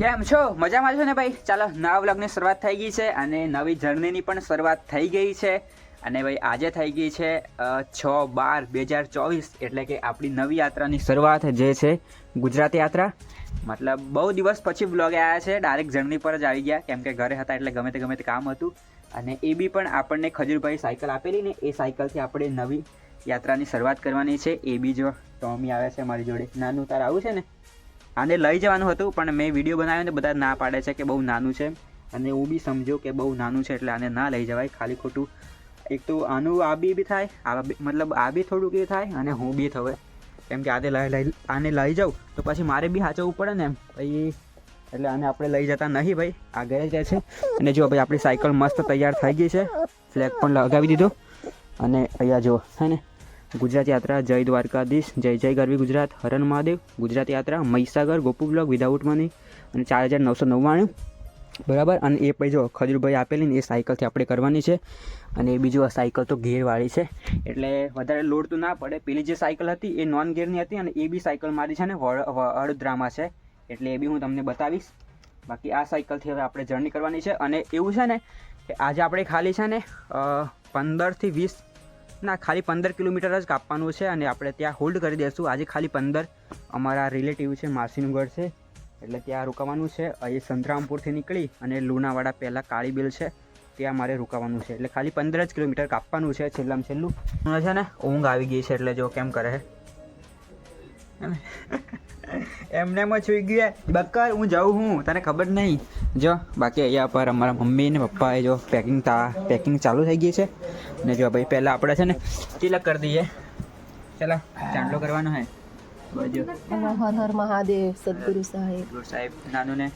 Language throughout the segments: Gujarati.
કેમ છો? મજામાં છો ને ભાઈ? ચાલો, નવા વ્લોગની શરૂઆત થઈ ગઈ છે અને નવી જર્નીની પણ શરૂઆત થઈ ગઈ છે. અને ભાઈ, આજે થઈ ગઈ છે છ બાર બે હજાર ચોવીસ એટલે કે આપણી નવી યાત્રાની શરૂઆત જે છે, ગુજરાત યાત્રા. મતલબ બહુ દિવસ પછી બ્લોગ આવ્યા છે, ડાયરેક્ટ જર્ની પર જ આવી ગયા, કેમ કે ઘરે હતા એટલે ગમે તે ગમે તે કામ હતું. અને એ બી પણ આપણને ખજૂરભાઈ સાયકલ આપેલી ને એ સાયકલથી આપણે નવી યાત્રાની શરૂઆત કરવાની છે. એ બી જો ટોમી આવે છે મારી જોડે. નાનું તાર આવું છે ને? આને લઈ જવાનું હતું, પણ મેં વીડિયો બનાવ્યો ને બધા ના પાડે છે કે બહુ નાનું છે. અને હું બી સમજો કે બહુ નાનું છે એટલે આને ના લઈ જવાય, ખાલી ખોટું. એક તો આનું આ બી બી થાય, આ મતલબ આ બી થોડુંક એ થાય અને હું બી થવે. કેમ કે આને લઈ લઈ, આને લઈ જાઉં તો પછી મારે બી સાચવવું પડે ને એમ. પછી એટલે આને આપણે લઈ જતા નહીં ભાઈ આગળ જ રહે છે. અને જો ભાઈ, આપણી સાયકલ મસ્ત તૈયાર થઈ ગઈ છે. ફ્લેગ પણ લગાવી દીધો. અને અહીંયા જો, હે ને? ગુજરાત યાત્રા, જય દ્વારકાધીશ, જય જય ગરવી ગુજરાત, હરણ મહાદેવ, ગુજરાત યાત્રા, Mahisagar Gopu block without money અને ચાર હજાર નવસો નવ્વાણું. બરાબર? અને એ પછી જો ખજૂરભાઈ આપેલી ને એ સાયકલથી આપણે કરવાની છે. અને એ બીજું આ સાયકલ તો ગેરવાળી છે. એટલે વધારે લોડ તો ના પડે. પેલી જે સાયકલ હતી એ નોન ગેરની હતી અને એ બી સાયકલ મારી છે ને વડ- વડોદરામાં છે. એટલે એ બી હું તમને બતાવીશ. બાકી આ સાયકલથી હવે આપણે જર્ની કરવાની છે. અને એવું છે ને કે આજે આપણે ખાલી છે ને પંદરથી વીસ ના, ખાલી પંદર કિલોમીટર જ કાપવાનું છે અને આપણે ત્યાં હોલ્ડ કરી દઈશું. આજે ખાલી પંદર. અમારા રિલેટિવ છે, માસીનું ઘર છે. એટલે ત્યાં રોકાવાનું છે. અહીં સંતરામપુરથી નીકળી અને લુણાવાડા પહેલાં કાળી બિલ છે. ત્યાં મારે રોકાવાનું છે. એટલે ખાલી પંદર જ કિલોમીટર કાપવાનું છે છેલ્લામાં છેલ્લું. છે ને, ઊંઘ આવી ગઈ છે એટલે જો કેમ કરે છે એમને એમ જ સુઈ ગયા બક્કર હું જાઉં હું? તને ખબર નહીં. જો બાકી અહીંયા પર અમારા મમ્મી ને પપ્પાએ જો પેકિંગ તા પેકિંગ ચાલુ થઈ ગઈ છે. ને જો ભાઈ પહેલાં આપણે છે ને તિલક કરી દઈએ. ચાલો ચાંદલો કરવાનો હે. બાજુ. હર હર મહાદેવ સદગુરુ સાહેબ. સાહેબ નાનું ને.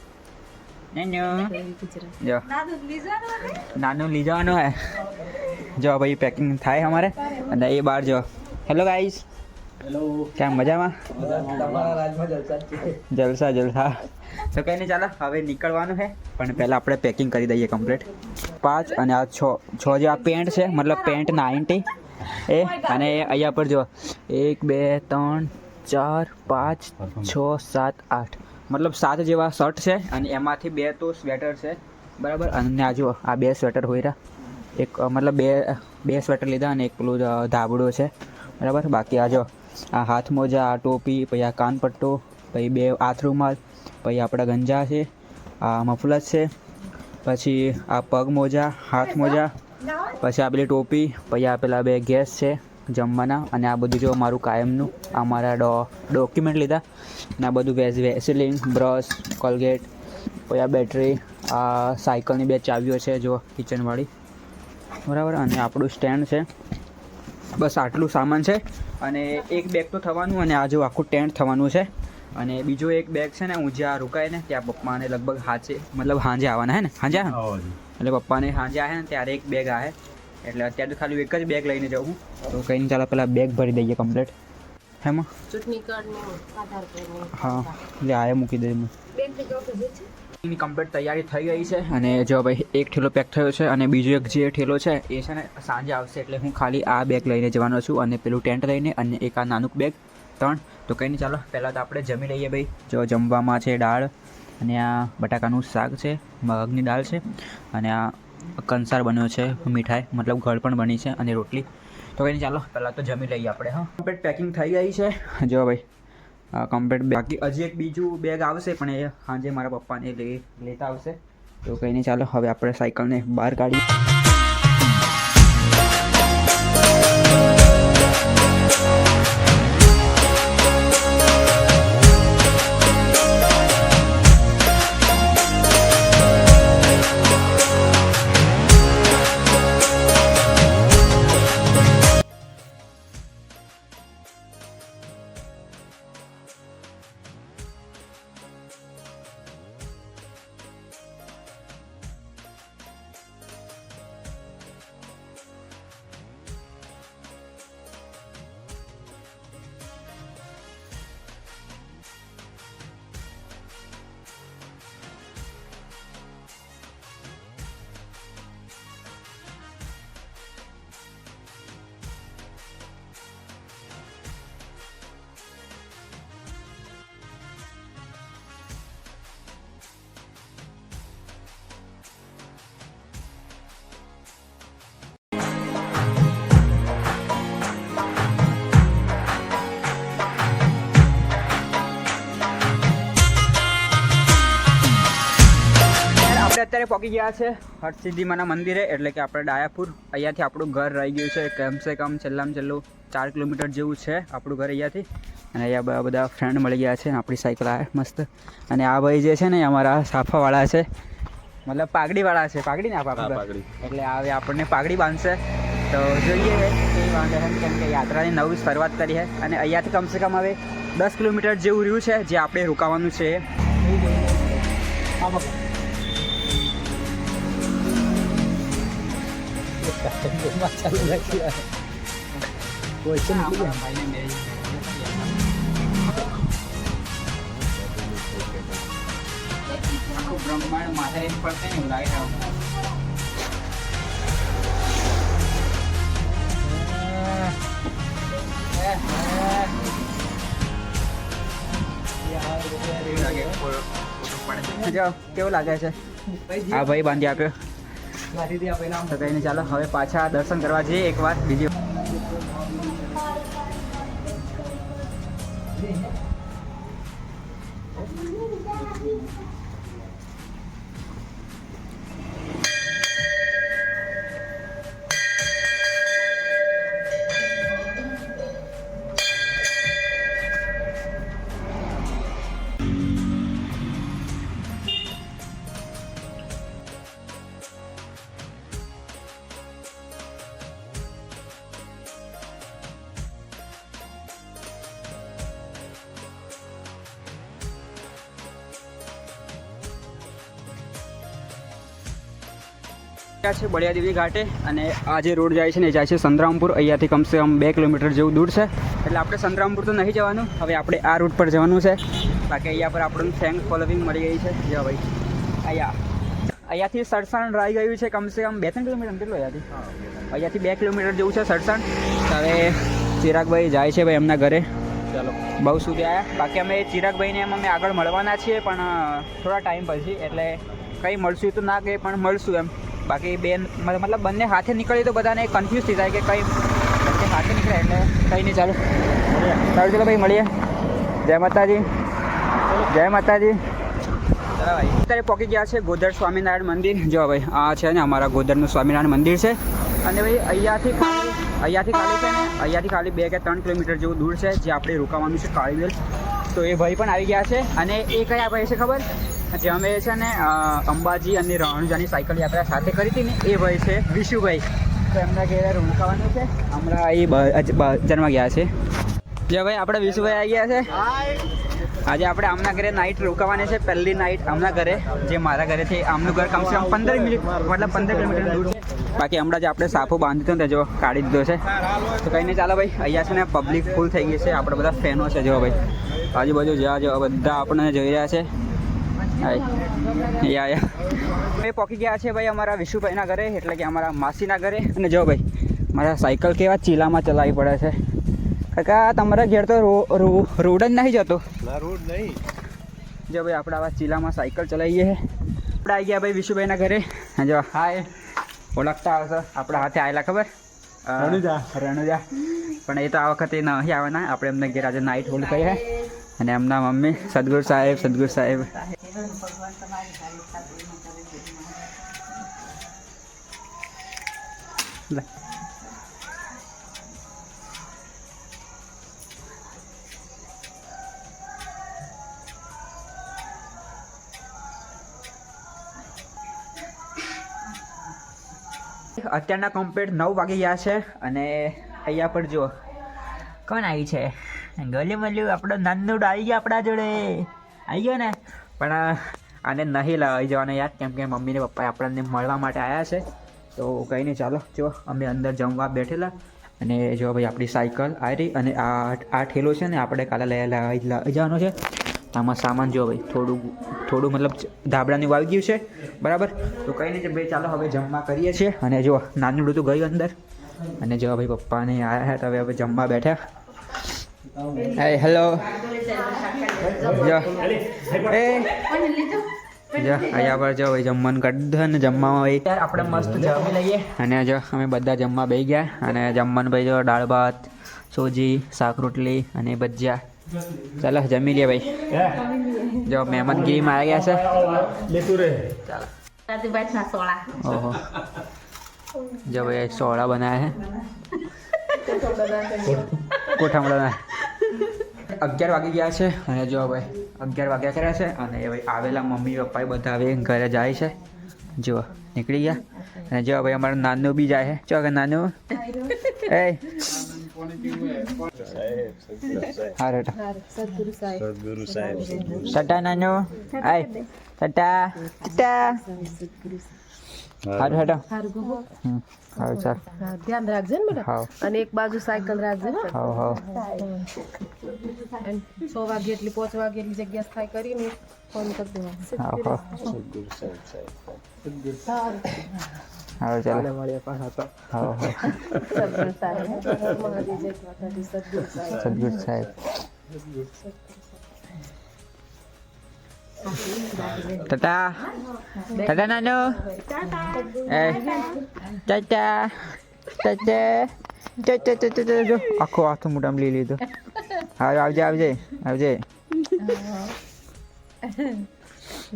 જો. નાનું લઈ જવાનું હે. જો ભાઈ પેકિંગ થાય અમારે. અને એ બહાર જો. હેલો ગાઈસ કેમ મજામાં? જલસા જલસા તો કંઈ નહીં ચાલો હવે નીકળવાનું છે. પણ પહેલાં આપણે પેકિંગ કરી દઈએ કમ્પ્લીટ પાંચ અને આ છ. છ જે આ પેન્ટ છે મતલબ પેન્ટ નાઇન્ટી. એ અને અહીંયા પર જો એક બે ત્રણ ચાર પાંચ છ સાત આઠ. મતલબ સાત જેવા શર્ટ છે અને એમાંથી બે તો સ્વેટર છે. બરાબર? અને આ જુઓ આ બે સ્વેટર હોય રહ્યા. એક મતલબ બે બે સ્વેટર લીધા અને એક પેલું ધાબળો છે. બરાબર? બાકી આ જો આ હાથ મોજા આ ટોપી, પછી આ કાનપટ્ટો, પછી બે આથરૂમાલ પછી આપણા ગંજા છે, આ મફલત છે, પછી આ પગ મોજા, હાથ મોજા, પછી આ પેલી ટોપી, પછી આ પેલા બે ગેસ છે જમવાના, અને આ બધું જો મારું કાયમનું, આ મારા ડો, ડોક્યુમેન્ટ લીધા, અને આ બધું વેસ, વેસલિન, બ્રશ, કોલગેટ, પછી આ બેટરી, આ સાયકલની બે ચાવીઓ છે, જો કિચનવાળી. બરાબર, અને આપણું સ્ટેન્ડ છે. બસ આટલું સામાન છે. અને એક બેગ તો થવાનું અને આ જો આખું ટેન્ટ થવાનું છે. અને બીજો એક બેગ છે ને હું જ્યાં રોકાય ને ત્યાં પપ્પાને લગભગ હાચે મતલબ હાંજે આવવાના હે ને? હાંજે આવે? એટલે પપ્પાને હાંજે આવે ને ત્યારે એક બેગ આવે. એટલે અત્યારે તો ખાલી એક જ બેગ લઈને જાઉં તો કંઈ નહીં ચાલો પહેલાં બેગ ભરી દઈએ કમ્પ્લીટ હેમાં? ચૂંટણી કાર્ડનું આધાર કાર્ડ હા. લે આયા મૂકી દે એની કમ્પ્લીટ તૈયારી થઈ ગઈ છે અને જો ભાઈ એક ઠેલો પેક થયો છે અને બીજો એક જે ઠેલો છે એ છે ને સાંજે આવશે એટલે હું ખાલી આ બેગ લઈને જવાનો છું અને પેલું ટેન્ટ લઈને અને એક આ નાનું બેગ ત્રણ. તો કંઈ નહીં ચાલો પહેલાં તો આપણે જમી લઈએ ભાઈ. જો જમવામાં છે દાળ અને આ બટાકાનું શાક છે મગની દાળ છે અને આ કંસાર બન્યો છે મીઠાઈ મતલબ ઘર પણ બની છે અને રોટલી. તો કંઈ ચાલો પહેલાં તો જમી લઈએ આપણે, હા. કમ્પ્લેટ પેકિંગ થઈ ગઈ છે. જો ભાઈ કમ્પ્લીટ બાકી હજી એક બીજું બેગ આવશે, પણ એ સાંજે મારા પપ્પાને લઈ લેતા આવશે. તો કંઈ નહીં ચાલો, હવે આપણે સાયકલને બહાર કાઢીએ. અત્યારે પહોંચી ગયા છે હરસિદ્ધિમાના મંદિરે એટલે કે આપણે ડાયાપુર. અહીંયાથી આપણું ઘર રહી ગયું છે કમસે કમ છેલ્લામાં છેલ્લું ચાર કિલોમીટર જેવું છે આપણું ઘર અહીંયાથી. અને અહીંયા બધા બધા ફ્રેન્ડ મળી ગયા છે આપણી સાયકલ આવે મસ્ત. અને આ ભાઈ જે છે ને અમારા સાફાવાળા છે. મતલબ પાઘડીવાળા છે પાઘડી ને આપણા એટલે હવે આપણને પાઘડી બાંધશે. તો જોઈએ એ વાંધો નહીં કેમ કે યાત્રાની નવી શરૂઆત કરી છે. અને અહીંયાથી કમસે કમ હવે દસ કિલોમીટર જેવું રહ્યું છે જે આપણે રોકાવાનું છે. આખું બ્રહ્માંડ માથે પડશે ને એવું લાગે જો કેવું લાગે છે હા ભાઈ બાંધી આપ્યો તો કહીને ચાલો હવે પાછા દર્શન કરવા જઈએ એકવાર બીજી છે બળિયાદેવી ઘાટે અને આ જે રોડ જાય છે ને એ જાય છે સંતરામપુર. અહીંયાથી કમસે કમ બે કિલોમીટર જેવું દૂર છે. એટલે આપણે સંતરામપુર તો નહીં જવાનું હવે આપણે આ રૂટ પર જવાનું છે. બાકી અહીંયા પર આપણને ફેંગ ફોલોવિંગ મળી ગઈ છે. જો ભાઈ. અહીંયા. અહીંયાથી સરસાણ રહી ગયું છે કમસે કમ બે ત્રણ કિલોમીટર કેટલું અહીંયાથી? અહીંયાથી બે કિલોમીટર જેવું છે સરસાણ. હવે ચિરાગભાઈ જાય છે ભાઈ એમના ઘરે. ચાલો. બહુ સુધી આવ્યા બાકી અમે ચિરાગભાઈને એમ અમે આગળ મળવાના છીએ પણ થોડા ટાઈમ પછી એટલે કંઈ મળશું તો ના કંઈ પણ મળશું એમ. બાકી બેન મતલબ બંને હાથે નીકળીએ તો બધાને કન્ફ્યુઝ થઈ જાય કે કંઈ હાથે નીકળે એટલે કંઈ નહીં, ચાલો. સારું ચલો ભાઈ, મળીએ. જય માતાજી. જય માતાજી. ચાલો ભાઈ, અત્યારે પહોંચી ગયા છે ગોદર સ્વામિનારાયણ મંદિર. જો ભાઈ, આ છે ને અમારા ગોદરનું સ્વામિનારાયણ મંદિર છે. અને ભાઈ, અહીંયાથી અહીંયાથી ખાલી છે ને અહીંયાથી ખાલી બે કે ત્રણ કિલોમીટર જેવું દૂર છે, જે આપણે રોકાવાનું છે કાળીવેલ. તો એ ભાઈ પણ આવી ગયા છે. અને એ કયા ભાઈ છે ખબર? જે અમે છે ને અંબાજી અને રણુજાની સાયકલ યાત્રા સાથે કરી હતી ને, એ ભાઈ છે વિશુભાઈ. તો એમના ઘેરે રોકાવાનું છે. હમણાં એ જન્મા ગયા છે. જે ભાઈ, આપણે વિશુભાઈ આવી ગયા છે. આજે આપણે આમના ઘરે નાઇટ રોકાવાની છે. પહેલી નાઇટ આમના ઘરે, જે મારા ઘરેથી આમનું ઘર કમસે કમ પંદર મિનિટ, મતલબ પંદર કિલોમીટર દૂર છે. બાકી હમણાં જે આપણે સાફો બાંધી દીધો ને, જો કાઢી દીધો છે. તો કંઈ નહીં, ચાલો ભાઈ, અહીંયા છે ને પબ્લિક ફૂલ થઈ ગઈ છે. આપણે બધા ફેનો છે, જો ભાઈ. આજુબાજુ જ્યાં જો બધા આપણને જોઈ રહ્યા છે. એ પહોંચી ગયા છે ભાઈ અમારા વિશુભાઈના ઘરે એટલે કે અમારા માસીના ઘરે. અને જો ભાઈ મારા સાયકલ કેવા ચીલામાં ચલાવવી પડે છે. કાકા તમારા ઘેર તો રોડ જ નહીં જતો. રોડ નહીં. જો ભાઈ આપણે આવા ચીલામાં સાયકલ ચલાવીએ આપણે આવી ગયા ભાઈ વિશુભાઈના ઘરે. હા જો હાય. ઓળખતા આવશે આપણા હાથે આવેલા ખબર? રણુજા. રણુજા. પણ એ તો આ વખતે નહીં આવવાના. આપણે એમને ઘેર આજે નાઇટ હોલ્ડ કરી છે અને એમના મમ્મી સદગુરુ સાહેબ સદગુરુ સાહેબ. અત્યારના કમ્પ્લીટ નવ વાગી ગયા છે અને અહીંયા પર જુઓ. કોણ આવી છે? ગલી મળ્યું આપણો નાનું આવી ગયો આપણા જોડે. આવી ગયો ને? પણ આને નહીં લાવી જવાના યાર કેમ કે મમ્મી ને પપ્પા આપણને મળવા માટે આવ્યા છે. તો કંઈ નહીં, ચાલો જો અમે અંદર જમવા બેઠેલા. અને જો ભાઈ, આપણી સાયકલ આવી અને આ આ ઠેલો છે ને, આપણે કાલે લઈ લઈ લઈ જવાનો છે. આમાં સામાન જો ભાઈ, થોડું થોડું મતલબ ધાબળાની વાવી ગયું છે. બરાબર? તો કંઈ નહીં ભાઈ, ચાલો, હવે જમવા કરીએ છીએ. અને જો નાનું તો ગયું અંદર. અને જો ભાઈ પપ્પાને આવ્યા હતા તો હવે જમવા બેઠા. એ હેલો જો. એ. અહીંયા પર જો ભાઈ જમવાનું કરી ને જમવામાં ભાઈ. આપણે મસ્ત જમી લઈએ. અને જો અમે બધા જમવા બેસી ગયા. અને જમવાનું ભાઈ જો દાળ ભાત સોજી શાક રોટલી અને ભજીયા. ચાલો જમી લે ભાઈ. જો મહેમાનગીરીમાં આવી ગયા છે. લેતું રાજુભાઈ સોળા ઓહો જો ભાઈ સોળા બનાવ્યા અગિયાર વાગી ગયા છે અને જો ભાઈ અગિયાર વાગ્યા કર્યા છે અને એ ભાઈ આવેલા મમ્મી પપ્પાએ બધા હવે ઘરે જાય છે. જો નીકળી ગયા. અને જો ભાઈ અમારું નાનું બી જાય છે. ચો કે નાનું? એ. હા રેટા. સદગુરુ સાહેબ. સદગુરુ સાહેબ ટાટા નાનું. આય. સટા. સદગુરુ હારું હેડો. હારું ચાલ. ધ્યાન રાખજે ને બેટા અને એક બાજુ સાયકલ રાખજે ને હા હા છ વાગે એટલી પાંચ વાગે એટલી જગ્યા સ્થાય કરીને ફોન કરી દેવાનો. હા હાવ. સદગુરુ સાહેબ. સાહેબ. સદગુરુ મહાદેવ જય માતાજી સદગુરુ સાહેબ સદગુરુ સાહેબ ટાટા ટાટા નાનો એ ટાટા ટાટા ટાટા ટાટા જો આખો હાથ મોઢામાં લઈ લીધો હા આવજે આવજે આવજે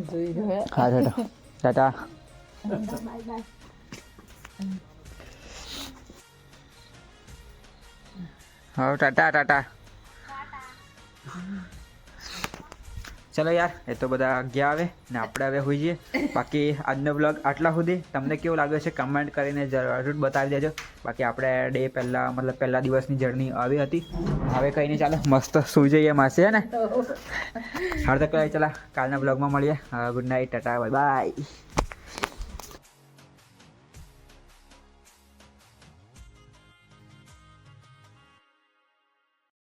જોઈ રહ્યો હા ટાટા ટાટા હા ટાટા ટાટા ચલો યાર એ તો બધા ગયા આવે ને આપણે હવે હોઈ જઈએ બાકી આજનો બ્લોગ આટલા સુધી. તમને કેવું લાગે છે કમેન્ટ કરીને જરૂર બતાવી દેજો. બાકી આપણે ડે પહેલાં મતલબ પહેલા દિવસની જર્ની આવી હતી. હવે કંઈ નહીં ચાલો મસ્ત સુઈ જઈએ માસે ને? હાર તો કઈ ચાલો કાલના બ્લોગમાં મળીએ. Good night tata bye bye